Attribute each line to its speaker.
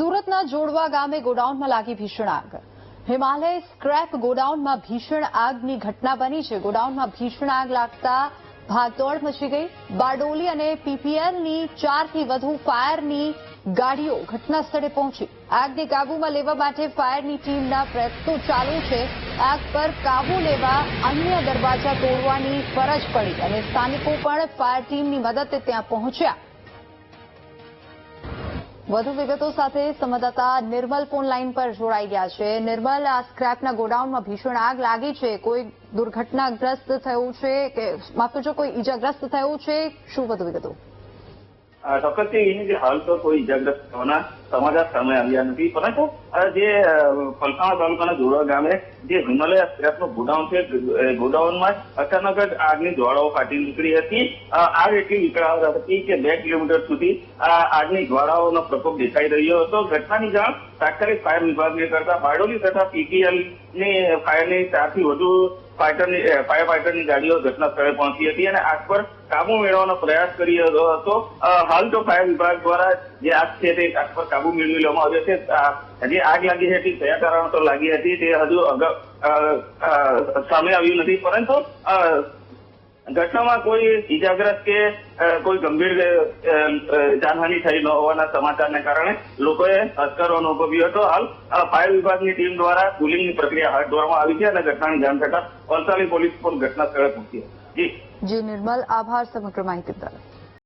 Speaker 1: સુરતના જોડવા ગામે ગોડાઉનમાં લાગી ભીષણ આગ. હિમાલય સ્ક્રેપ ગોડાઉનમાં ભીષણ આગની ઘટના બની છે. ગોડાઉનમાં ભીષણ આગ લાગતા ભાગદોડ મચી ગઈ. બારડોલી અને પીપીએલની ચારથી વધુ ફાયરની ગાડીઓ ઘટના સ્થળે પહોંચી. આગને કાબૂમાં લેવા માટે ફાયરની ટીમના પ્રયત્નો ચાલુ છે. આગ પર કાબુ લેવા અન્ય દરવાજા તોડવાની ફરજ પડી અને સ્થાનિકો પણ ફાયર ટીમની મદદે ત્યાં પહોંચ્યા. વધુ વિગતો સાથે સંવાદદાતા નિર્મલ ફોન લાઈન પર જોડાઈ ગયા છે. નિર્મલ, આ સ્ક્રેપના ગોડાઉનમાં ભીષણ આગ લાગી છે. કોઈ દુર્ઘટનાગ્રસ્ત થયું છે કે માફ કરજો, કોઈ ઈજાગ્રસ્ત થયું છે? શું વધુ વિગતો?
Speaker 2: ચોક્કસથી હાલ તો કોઈ ઈજાગ્રસ્ત થવાના સમાચાર સામે આવ્યા નથી. પરંતુ જે પલસાણા તાલુકાના જોડવા ગામે જે હિમાલય સ્ક્રેપનું ગોડાઉન છે ગોડાઉનમાં અચાનક જ આગની જ્વાળાઓ ફાટી નીકળી હતી. આગ એટલી વિકરાળ હતી કે બે કિલોમીટર સુધી આગની જ્વાળાઓનો પ્રકોપ દેખાઈ રહ્યો હતો. ઘટનાની જાણ તાત્કાલિક ફાયર વિભાગને કરતા બારડોલી તથા પીપીએલની ફાયરની ચારથી વધુ ફાઈટરની ફાયર ફાઈટરની ગાડીઓ ઘટના સ્થળે પહોંચી હતી અને આગ પર કાબુ મેળવવાનો પ્રયાસ કરી રહ્યો હતો હાલ તો ફાયર વિભાગ દ્વારા જે આગ છે તે આગ પર કાબુ મેળવી લેવામાં આવ્યો છે. જે આગ લાગી હતી કયા કારણોસર લાગી હતી. તે હજુ સામે આવ્યું નથી. પરંતુ ઘટનામાં કોઈ ઇજાગ્રસ્ત કે કોઈ ગંભીર જાનહાનિ થઈ ન હોવાના સમાચારને કારણે લોકોએ અસ્કરો અનુભવ્યો હતો. હાલ ફાયર વિભાગની ટીમ દ્વારા કુલિંગની પ્રક્રિયા હાથ ધરવામાં આવી છે અને ઘટનાની જાણ થતા વલસાડી પોલીસ પણ ઘટના સ્થળે પહોંચી જી.
Speaker 1: જી, નિર્મલ, આભાર સમગ્ર માહિતી બદલ.